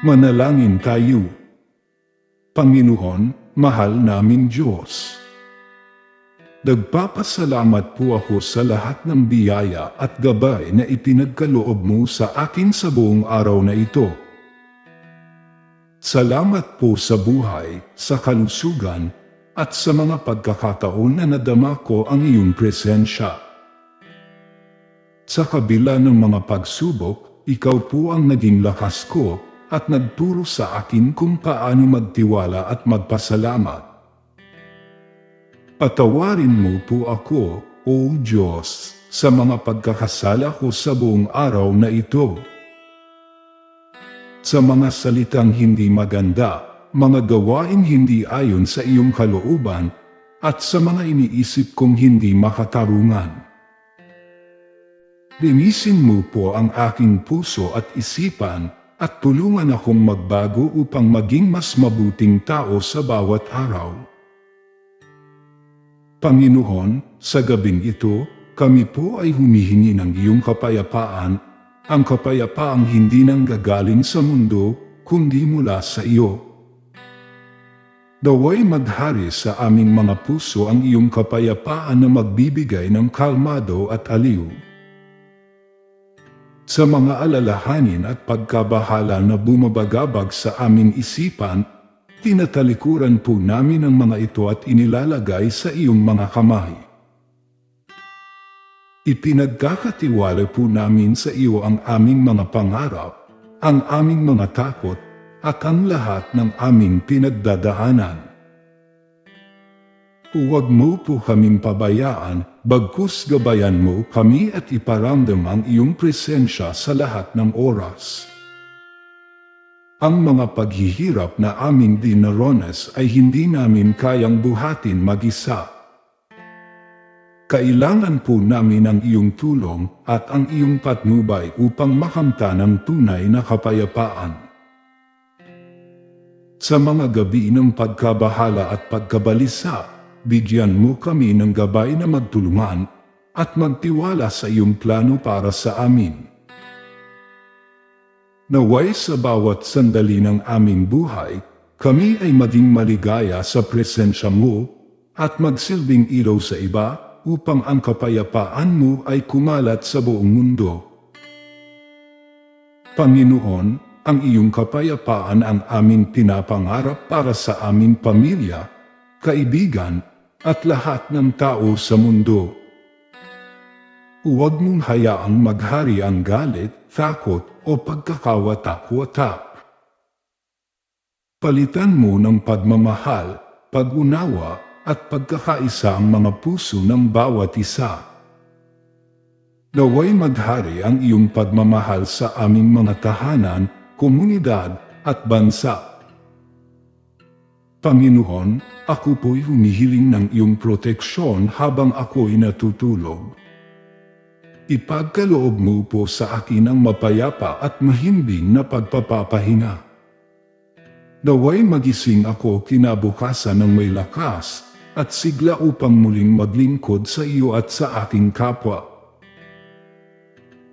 Manalangin tayo. Panginoon, mahal namin Diyos. Nagpapasalamat po ako sa lahat ng biyaya at gabay na ipinagkaloob mo sa akin sa buong araw na ito. Salamat po sa buhay, sa kalusugan, at sa mga pagkakataon na nadama ko ang iyong presensya. Sa kabila ng mga pagsubok, ikaw po ang naging lakas ko at nagturo sa akin kung paano magtiwala at magpasalamat. Patawarin mo po ako, O Diyos, sa mga pagkakasala ko sa buong araw na ito. Sa mga salitang hindi maganda, mga gawain hindi ayon sa iyong kalooban, at sa mga iniisip kong hindi makatarungan. Linisin mo po ang aking puso at isipan at tulungan akong magbago upang maging mas mabuting tao sa bawat araw. Panginoon, sa gabing ito, kami po ay humihingi ng iyong kapayapaan, ang kapayapaang hindi nang gagaling sa mundo, kundi mula sa iyo. Daway maghari sa aming mga puso ang iyong kapayapaan na magbibigay ng kalmado at aliw. Sa mga alalahanin at pagkabahala na bumabagabag sa aming isipan, tinatalikuran po namin ang mga ito at inilalagay sa iyong mga kamay. Ipinagkakatiwala po namin sa iyo ang aming mga pangarap, ang aming mga takot, at ang lahat ng aming pinagdadaanan. Huwag mo po kaming pabayaan, bagkus gabayan mo kami at iparamdam ang iyong presensya sa lahat ng oras. Ang mga paghihirap na aming dinaronas ay hindi namin kayang buhatin mag-isa. Kailangan po namin ang iyong tulong at ang iyong patnubay upang makamta ng tunay na kapayapaan. Sa mga gabi ng pagkabahala at pagkabalisa, bigyan mo kami ng gabay na magtulungan at magtiwala sa iyong plano para sa amin. Naway sa bawat sandali ng aming buhay, kami ay maging maligaya sa presensya mo at magsilbing ilaw sa iba upang ang kapayapaan mo ay kumalat sa buong mundo. Panginoon, ang iyong kapayapaan ang aming pinapangarap para sa aming pamilya, kaibigan, at lahat ng tao sa mundo. Huwag mong hayaang maghari ang galit, takot, o pagkakawatak-watak. Palitan mo ng pagmamahal, pag-unawa, at pagkakaisa ang mga puso ng bawat isa. Naway maghari ang iyong pagmamahal sa aming mga tahanan komunidad at bansa. Panginoon, ako po'y humihiling ng iyong proteksyon habang ako'y natutulog. Ipagkaloob mo po sa akin ang mapayapa at mahimbing na pagpapapahinga. Naway magising ako kinabukasan ng may lakas at sigla upang muling maglingkod sa iyo at sa aking kapwa.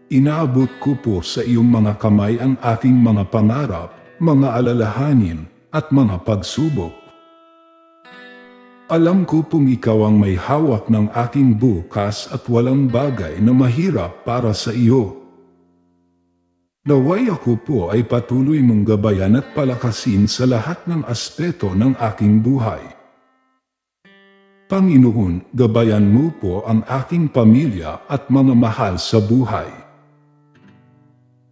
Inaabot ko po sa iyong mga kamay ang aking mga pangarap, mga alalahanin, at mga pagsubok. Alam ko pong ikaw ang may hawak ng aking bukas at walang bagay na mahirap para sa iyo. Naway ako po ay patuloy mong gabayan at palakasin sa lahat ng aspeto ng aking buhay. Panginoon, gabayan mo po ang aking pamilya at mga mahal sa buhay.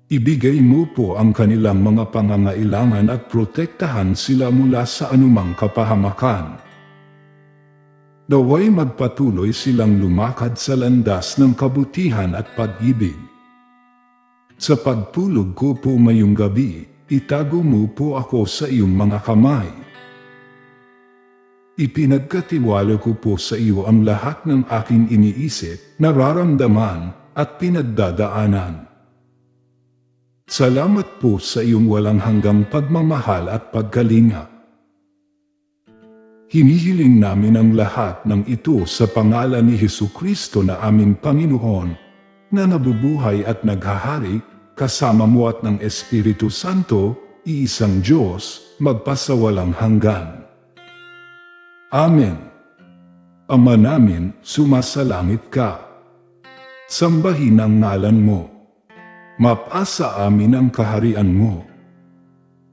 Ibigay mo po ang kanilang mga pangangailangan at protektahan sila mula sa anumang kapahamakan. Naway magpatuloy silang lumakad sa landas ng kabutihan at pag-ibig. Sa pagtulog ko po mayong gabi, itago mo po ako sa iyong mga kamay. Ipinagkatiwala ko po sa iyo ang lahat ng aking iniisip, nararamdaman, at pinagdadaanan. Salamat po sa iyong walang hanggang pagmamahal at pagkalinga. Hinihiling namin ang lahat ng ito sa pangalan ni Hesu Kristo na aming Panginoon, na nabubuhay at naghahari kasama mo at ng Espiritu Santo, iisang Diyos, magpasawalang hanggan. Amen. Ama namin, sumasalangit ka. Sambahin ang ngalan mo. Mapasa amin ang kaharian mo.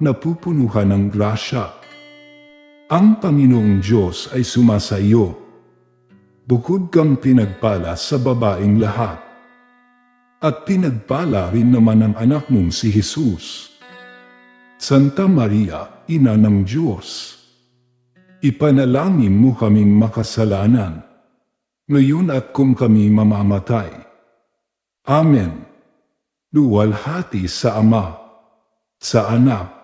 napupunuhan ng grasya. Ang Panginoong Diyos ay sumasa iyo. Bukod kang pinagpala sa babaeng lahat. At pinagpala rin naman ang anak mong si Jesus. Santa Maria, Ina ng Diyos. Ipanalangin mo kaming makasalanan. Ngayon at kung kami mamamatay. Amen. Luwalhati sa Ama, sa Anak,